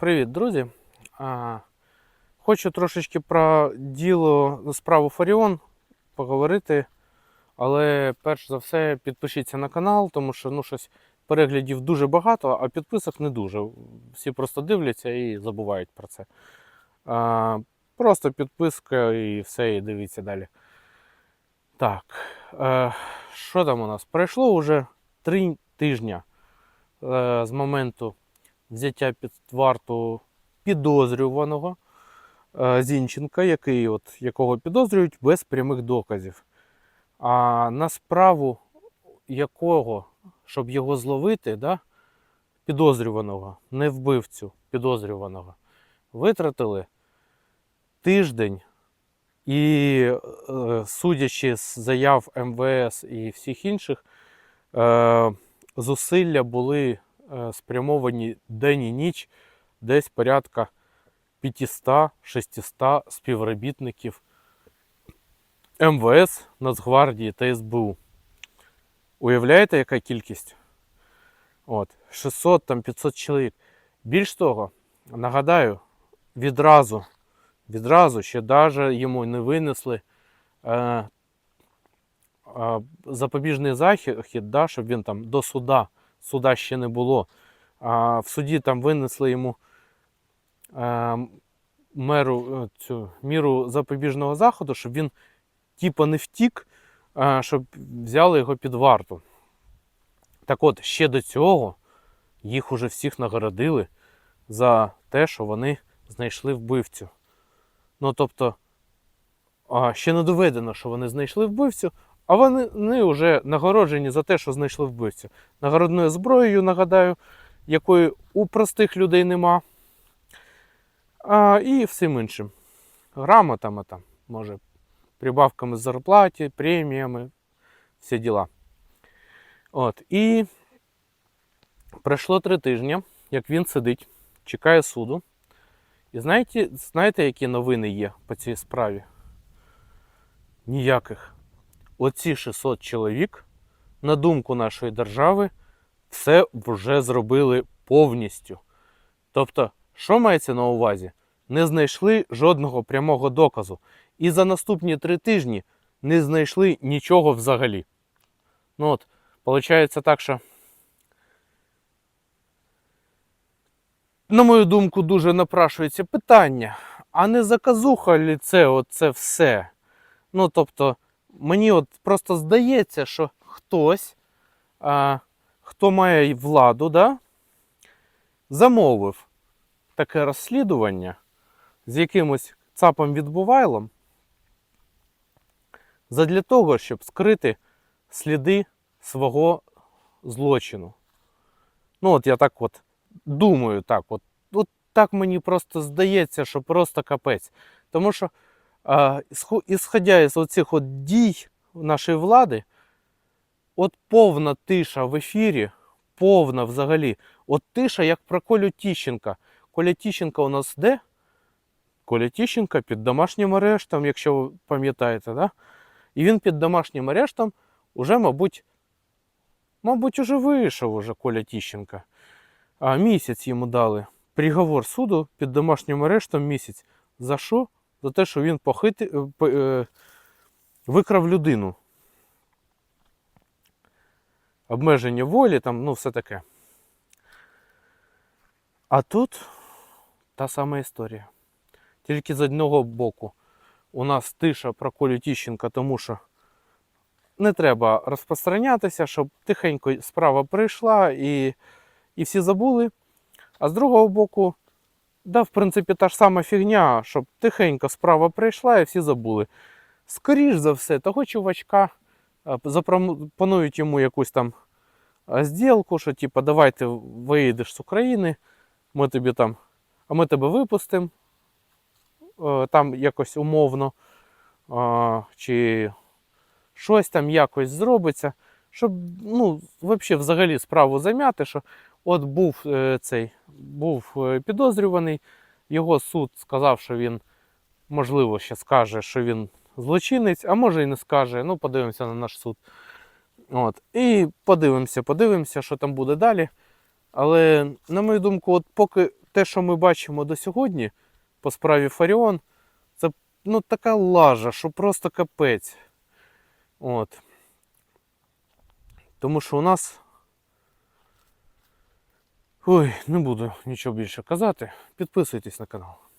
Привіт, друзі. Хочу трошечки про діло справу Фаріон поговорити. Але перш за все підпишіться на канал, тому що ну, щось переглядів дуже багато, а підписок не дуже. Всі просто дивляться і забувають про це. Просто підписка і все, і дивіться далі. Так, е, що там у нас? Пройшло вже три тижні е, з моменту взяття під варту підозрюваного е, Зінченка, який, от, якого підозрюють без прямих доказів. А на справу якого, щоб його зловити, да, підозрюваного, не вбивцю підозрюваного, витратили тиждень. І е, судячи з заяв МВС і всіх інших, е, зусилля були спрямовані день і ніч десь порядка 500-600 співробітників МВС, Нацгвардії та СБУ. Уявляєте, яка кількість? От, 600 там 500 чоловік. Більш того, нагадаю, відразу, відразу ще навіть йому не винесли е, е, запобіжний захід, да, щоб він там до суда, суда ще не було. А в суді там винесли йому е, меру, е, цю міру запобіжного заходу, щоб він типа не втік, а, щоб взяли його під варту. Так от, ще до цього їх уже всіх нагородили за те, що вони знайшли вбивцю. Ну, тобто, ще не доведено, що вони знайшли вбивцю, а вони, вже нагороджені за те, що знайшли вбивцю. Нагородною зброєю, нагадаю, якої у простих людей нема. А, і всім іншим. Грамотами там, може, прибавками з зарплаті, преміями, всі діла. От. І пройшло три тижні, як він сидить, чекає суду. І знаєте, знаєте, які новини є по цій справі? Ніяких. Оці 600 чоловік, на думку нашої держави, все вже зробили повністю. Тобто, що мається на увазі? Не знайшли жодного прямого доказу. І за наступні три тижні не знайшли нічого взагалі. Ну от, виходить так, що, на мою думку, дуже напрашується питання, а не заказуха ли це оце все? Ну, тобто, мені от просто здається, що хтось, а, хто має владу, да, замовив таке розслідування з якимось цапом відбувайлом задля того, щоб скрити сліди свого злочину. Ну, от я так от думаю, так, от, от так мені просто здається, що просто капець. Тому що, ісходя із оцих от дій нашої влади, от повна тиша в ефірі, повна взагалі, от тиша, як про Колю Тіщенка. Коля Тіщенка у нас де? Коля Тіщенка під домашнім арештом, якщо ви пам'ятаєте, да? І він під домашнім арештом уже, мабуть, мабуть, уже вийшов уже Коля Тіщенка. А місяць йому дали. Приговор суду під домашнім арештом місяць. За що? За те, що він похити, е, е, викрав людину. Обмеження волі, там, ну, все таке. А тут та сама історія. Тільки з одного боку у нас тиша про Колю Тіщенка, тому що не треба розпространятися, щоб тихенько справа прийшла і, і всі забули. А з другого боку, да, в принципі, та ж сама фігня, щоб тихенько справа прийшла і всі забули. Скоріш за все, того чувачка е, запропонують йому якусь там е, зділку, що типу, давай ти виїдеш з України, ми тобі там, а ми тебе випустимо е, там якось умовно, чи щось там якось зробиться, щоб ну, взагалі справу зам'яти, що от був е, цей був е, підозрюваний, його суд сказав, що він, можливо, ще скаже, що він злочинець, а може і не скаже. Ну, подивимося на наш суд. От. І подивимося, подивимося, що там буде далі. Але, на мою думку, от поки те, що ми бачимо до сьогодні по справі Фаріон, це ну, така лажа, що просто капець. От. Тому що у нас. Ой, не буду нічого більше казати. Підписуйтесь на канал.